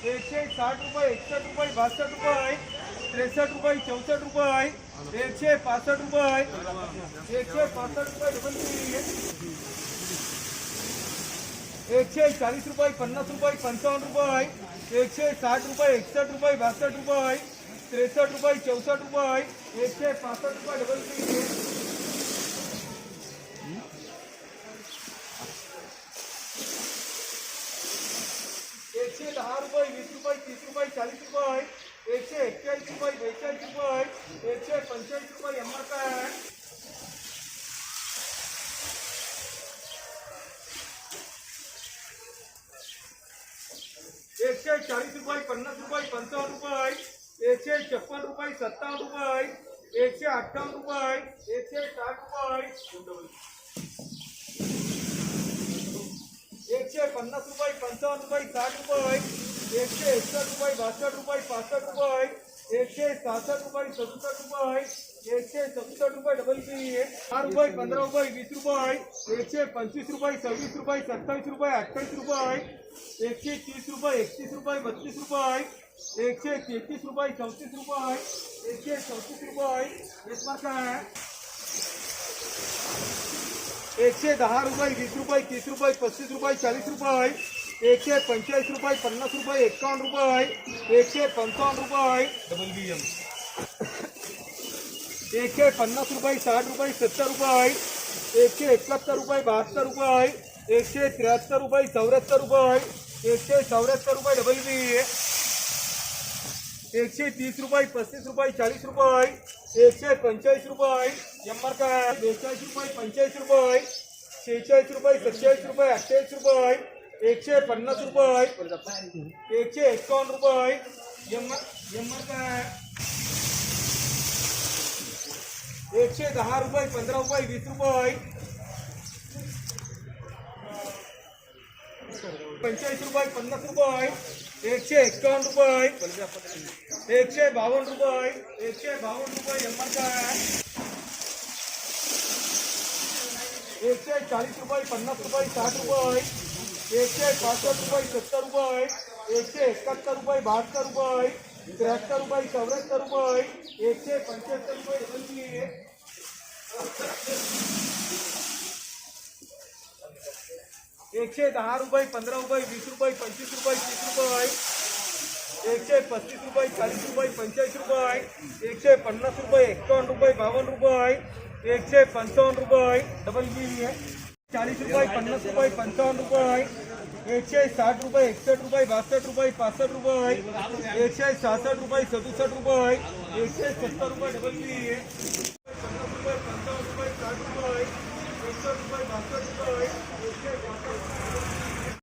एकशे साठ रुपये एकसष्ट रुपये बासष्ट रुपये त्रेसष्ट रुपये चौसष्ट रुपये एकशे पासष्ट रुपये एकशे पासष्ट रुपये डबल तीन एकशे चाळीस रुपये पन्नास रुपये पंचावन्न रुपये एकशे साठ रुपये एकसष्ट रुपये बासष्ट रुपये त्रेसष्ट रुपये चौसष्ट रुपये एकशे पासष्ट एकशे दहा रुपये वीस रुपये, तीस रुपये चाळीस रुपये एकशे एक्केचाळीस रुपये बेचाळीस रुपये एकशे पंचेचाळीस रुपये एम आर काय एकशे चाळीस रुपये, पन्नास रुपये पंचावन्न रुपये एकशे छप्पन रुपये सत्तावन्न रुपये एकशे अठ्ठावन्न रुपये एकशे साठ रुपये एकशे पन्नास रुपये, पंचावन्न रुपये, साठ रुपये, एकशे एकसष्ट रुपये, बासष्ट रुपये, पासष्ट रुपये, एकशे सहासष्ट रुपये, सदुसष्ट रुपये, एकशे सदुसष्ट रुपये डबल बी दहा रुपये, पंधरा रुपये, वीस रुपये, एकशे पंचवीस रुपये, सव्वीस रुपये, सत्तावीस रुपये, अठ्ठावीस रुपये, एकशे तीस रुपये, एकतीस रुपये, बत्तीस रुपये, एकशे तेहतीस रुपये, चौतीस रुपये, एकशे चौतीस रुपये. एक मार्क आहे? एकशे दहा रुपये, वीस रुपये, तीस रुपये, पस्तीस रुपये, चाळीस रुपये एकशे पंचेचाळीस रुपये, पन्नास रुपये, एकावन्न रुपये एकशे पंचावन्न रुपये डबल बी एम एकशे पन्नास रुपये, साठ रुपये, सत्तर रुपये एकशे एकाहत्तर रुपये, बहात्तर रुपये एकशे त्र्याहत्तर रुपये, चौऱ्याहत्तर रुपये एकशे चौऱ्याहत्तर रुपये डबल बी एकशे तीस रुपये, पस्तीस रुपये, चाळीस रुपये, एकशे पंचेचाळीस रुपये एम काय बेचाळीस रुपये, पंचेचाळीस रुपये, शेहेचाळीस रुपये, सत्तेचाळीस रुपये अठ्ठेचाळीस रुपये, एकशे पन्नास रुपये, एकशे एकावन्न रुपये एम एम काय एकशे दहा रुपये, पंधरा रुपये, वीस रुपये पंचेचाळीस रुपये, पन्नास रुपये, एकशे एक्कावन्न रुपये, एकशे बावन्न रुपये, एकशे बावन्न रुपये एम काय एकशे चाळीस रुपये, पन्नास रुपये, साठ रुपये, एकशे पासष्ट रुपये, सत्तर रुपये, एकशे एकाहत्तर रुपये, बहात्तर रुपये, त्र्याहत्तर रुपये, चौऱ्याहत्तर रुपये, एकशे पंच्याहत्तर रुपये डबल बी एकशे दहा रुपये, पंधरा रुपये, वीस रुपये, पंचवीस रुपये, तीस रुपये एकशे पस्तीस रुपये, चाळीस रुपये पंचेचाळीस रुपये एकशे पन्नास रुपये एकावन्न रुपये, बावन्न रुपये एकशे पंचावन्न रुपये डबल बी चाळीस रुपये, पन्नास रुपये, पंचावन्न रुपये एकशे साठ रुपये एकसष्ट रुपये, बासष्ट रुपये, पासष्ट रुपये एकशे सहासष्ट रुपये, सदुसष्ट रुपये एकशे सत्तर रुपये डबल बी